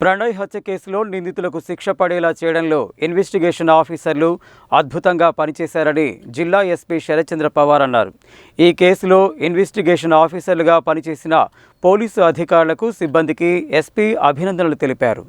ప్రణయ్ హత్య కేసులో నిందితులకు శిక్ష పడేలా చేయడంలో ఇన్వెస్టిగేషన్ ఆఫీసర్లు అద్భుతంగా పనిచేశారని జిల్లా ఎస్పీ శరత్చంద్ర పవార్ అన్నారు. ఈ కేసులో ఇన్వెస్టిగేషన్ ఆఫీసర్లుగా పనిచేసిన పోలీసు అధికారులకు సిబ్బందికి ఎస్పీ అభినందనలు తెలిపారు.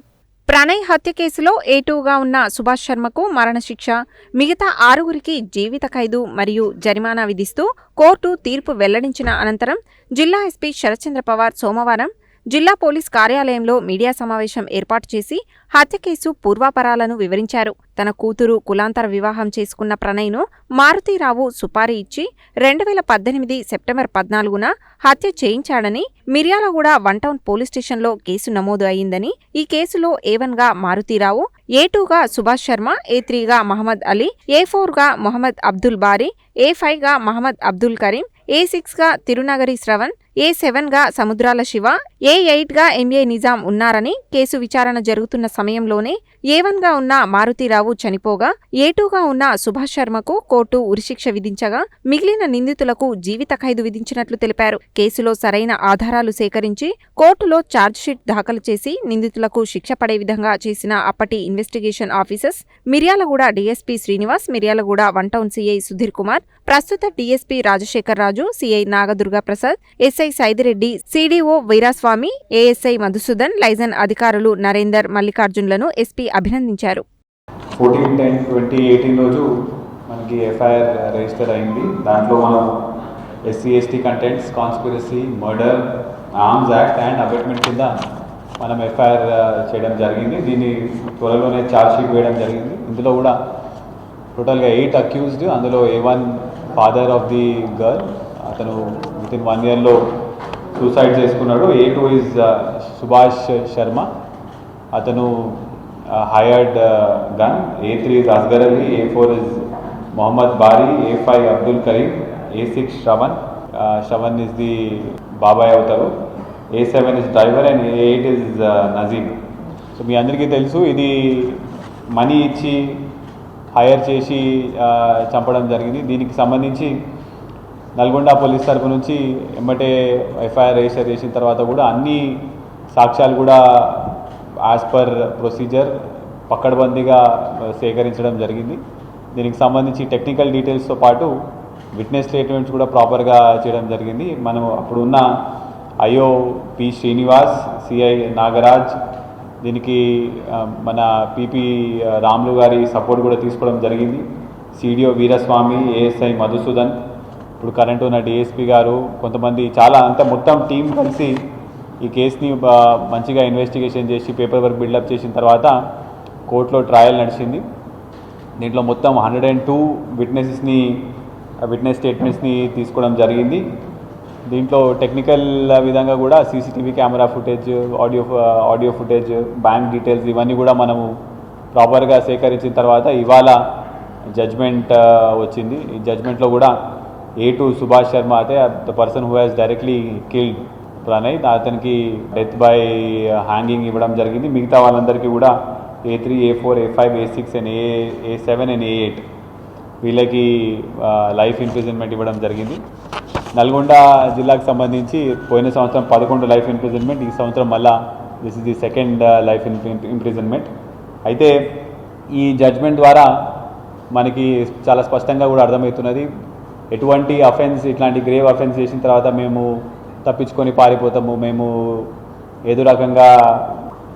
ప్రణయ్ హత్య కేసులో ఏటూగా ఉన్న సుభాష్ శర్మకు మరణశిక్ష మిగతా ఆరుగురికి జీవిత ఖైదు మరియు జరిమానా విధిస్తూ కోర్టు తీర్పు వెల్లడించిన అనంతరం జిల్లా ఎస్పీ శరత్చంద్ర పవార్ సోమవారం జిల్లా పోలీస్ కార్యాలయంలో మీడియా సమావేశం ఏర్పాటు చేసి హత్య కేసు పూర్వాపరాలను వివరించారు. తన కూతురు కులాంతర వివాహం చేసుకున్న ప్రణయ్ను మారుతీరావు సుపారీ ఇచ్చి రెండు వేల పద్దెనిమిది సెప్టెంబర్ పద్నాలుగున హత్య చేయించాడని మిర్యాలగూడ వన్ టౌన్ పోలీస్ స్టేషన్లో కేసు నమోదు అయిందని ఈ కేసులో ఏ గా మారుతీరావు ఏ టూగా సుభాష్ శర్మ ఏ త్రీగా మహమ్మద్ అలీ ఏ ఫోర్గా మొహమ్మద్ అబ్దుల్ బారీ ఏ ఫైవ్గా మహమ్మద్ అబ్దుల్ కరీం ఏ సిక్స్గా తిరునగరి శ్రవణ్ ఏ సెవెన్గా సముద్రాల శివ ఏ ఎయిట్గా ఎంఏ నిజాం ఉన్నారని కేసు విచారణ జరుగుతున్న సమయంలోనే ఏ వన్గా ఉన్న మారుతీరావు చనిపోగా ఏ టూగా ఉన్న సుభాష్ శర్మకు కోర్టు ఉరిశిక్ష విధించగా మిగిలిన నిందితులకు జీవిత ఖైదు విధించినట్లు తెలిపారు. కేసులో సరైన ఆధారాలు సేకరించి కోర్టులో ఛార్జ్షీట్ దాఖలు చేసి నిందితులకు శిక్ష పడే విధంగా చేసిన అప్పటి investigation officers Miryalaguda DSP Srinivas Miryalaguda one town CI Sudhir Kumar ప్రస్తుత DSP Rajasekhar Raju CI Nagadurga Prasad S SI Saidireddy CDO Veeraswamy ASI Madhusudan liaison అధికారులు నరేందర్ మల్లికార్జున్లను ఎస్పీ అభినందించారు. ఫోర్టీన్ టెన్ ట్వంటీ ఎయిటీన్ రోజు మనకి ఎఫ్ఐఆర్ రిజిస్టర్ అయింది. దాంట్లో మనం SC ST contents conspiracy murder arms act and abetment కింద మనం ఎఫ్ఐఆర్ చేయడం జరిగింది. దీన్ని త్వరలోనే ఛార్జ్ షీట్ వేయడం జరిగింది. ఇందులో కూడా టోటల్గా ఎయిట్ అక్యూజ్డ్ అందులో A one father of the girl అతను విత్ ఇన్ వన్ ఇయర్లో సూసైడ్ చేసుకున్నాడు. A two is Subhash Sharma. అతను hired gun A three is Asgar Ali A four is Mohammad Bari A five Abdul Karim A six Shravan Shravan is the బాబాయ్ అవుతారు A seven is driver and A eight is Nazeem so మీ అందరికీ తెలుసు ఇది money ఇచ్చి hire చేసి uh, చంపడం జరిగింది. దీనికి సంబంధించి నల్గొండ పోలీస్ తరపు నుంచి ఎమ్మటే ఎఫ్ఐఆర్ రిజిస్టర్ చేసిన తర్వాత కూడా అన్ని సాక్ష్యాలు కూడా యాజ్ పర్ ప్రొసీజర్ పక్కడబందీగా సేకరించడం జరిగింది. దీనికి సంబంధించి టెక్నికల్ డీటెయిల్స్తో పాటు విట్నెస్ స్టేట్మెంట్స్ కూడా ప్రాపర్గా చేయడం జరిగింది. మనం అప్పుడున్న IO P Srinivas CI Nagaraj దీనికి మన పిపి రాములు గారి సపోర్ట్ కూడా తీసుకోవడం జరిగింది. సిడిఓ వీరస్వామి ఏఎస్ఐ మధుసూదన్ ఇప్పుడు కరెంట్ ఉన్న డిఎస్పీ గారు కొంతమంది చాలా అంత మొత్తం టీం కలిసి ఈ కేసుని మంచిగా ఇన్వెస్టిగేషన్ చేసి పేపర్ వర్క్ బిల్డప్ చేసిన తర్వాత కోర్టులో ట్రయల్ నడిచింది. దీంట్లో మొత్తం హండ్రెడ్ అండ్ టూ విట్నెసెస్ని విట్నెస్ స్టేట్మెంట్స్ని తీసుకోవడం జరిగింది. దీంట్లో టెక్నికల్ విధంగా కూడా CCTV camera footage audio audio footage bank details ఇవన్నీ కూడా మనము ప్రాపర్గా సేకరించిన తర్వాత ఇవాళ జడ్జ్మెంట్ వచ్చింది. ఈ జడ్జ్మెంట్లో కూడా ఏ టు సుభాష్ శర్మ అయితే the person who has directly killed Pranay అతనికి డెత్ బై హ్యాంగింగ్ ఇవ్వడం జరిగింది. మిగతా వాళ్ళందరికీ కూడా A three A four A five A six and A A seven and A eight వీళ్ళకి uh, లైఫ్ ఇంప్రిజన్మెంట్ ఇవ్వడం జరిగింది. నల్గొండ జిల్లాకు సంబంధించి పోయిన సంవత్సరం పదకొండు లైఫ్ ఇంప్రిజన్మెంట్ ఈ సంవత్సరం మళ్ళా this is the second life imprisonment అయితే ఈ జడ్జ్మెంట్ ద్వారా మనకి చాలా స్పష్టంగా కూడా అర్థమవుతున్నది. ఎటువంటి అఫెన్స్ ఇట్లాంటి గ్రేవ్ అఫెన్స్ చేసిన తర్వాత మేము తప్పించుకొని పారిపోతాము. మేము ఏదో రకంగా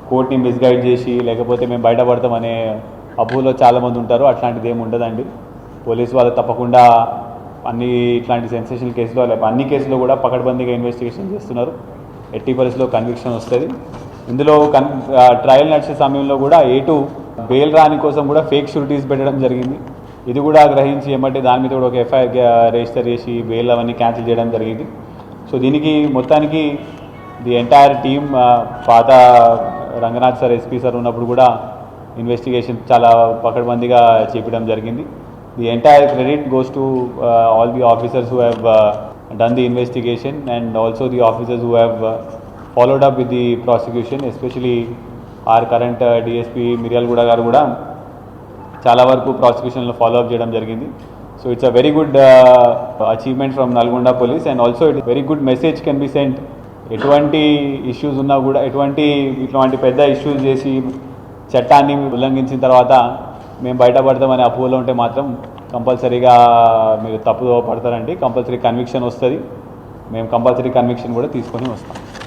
కోర్ట్ని మిస్గైడ్ చేసి లేకపోతే మేము బయటపడతామనే అబూలో చాలామంది ఉంటారు. అట్లాంటిది ఏమి ఉండదండి. పోలీసు వాళ్ళు తప్పకుండా అన్ని ఇట్లాంటి సెన్సేషనల్ కేసులో లేకపోతే అన్ని కేసులో కూడా పకడ్బందీగా ఇన్వెస్టిగేషన్ చేస్తున్నారు. ఎట్టి పరిస్థితిలో కన్విక్షన్ వస్తుంది. ఇందులో కన్ ట్రయల్ నడిచే సమయంలో కూడా ఏటు బెయిల్ రాని కోసం కూడా ఫేక్ షూరిటీస్ పెట్టడం జరిగింది. ఇది కూడా గ్రహించి ఏమంటే దాని మీద కూడా ఒక ఎఫ్ఐఆర్ రిజిస్టర్ చేసి బెయిల్ అవన్నీ క్యాన్సిల్ చేయడం జరిగింది. సో దీనికి మొత్తానికి ది ఎంటైర్ టీమ్ పాత రంగనాథ్ సార్ ఎస్పీ సార్ ఉన్నప్పుడు కూడా ఇన్వెస్టిగేషన్ చాలా పకడ్బందీగా చేపడం జరిగింది. The entire credit goes to all the officers who have done the investigation and also the officers who have followed up with the prosecution especially our current DSP Miryalaguda గారు కూడా చాలా వరకు ప్రాసిక్యూషన్లో ఫాలో అప్ చేయడం జరిగింది. So it's a very good achievement from Nalgonda police and also it very good message can be sent ఎటువంటి issues ఉన్నా కూడా ఎటువంటి ఇటువంటి పెద్ద ఇష్యూస్ చేసి చట్టాన్ని ఉల్లంఘించిన తర్వాత మేము బయటపడతామనే అపోలో ఉంటే మాత్రం కంపల్సరీగా మీరు తప్పుదో పడతారండి. కంపల్సరీ కన్విక్షన్ వస్తుంది. మేము కంపల్సరీ కన్విక్షన్ కూడా తీసుకొని వస్తాం.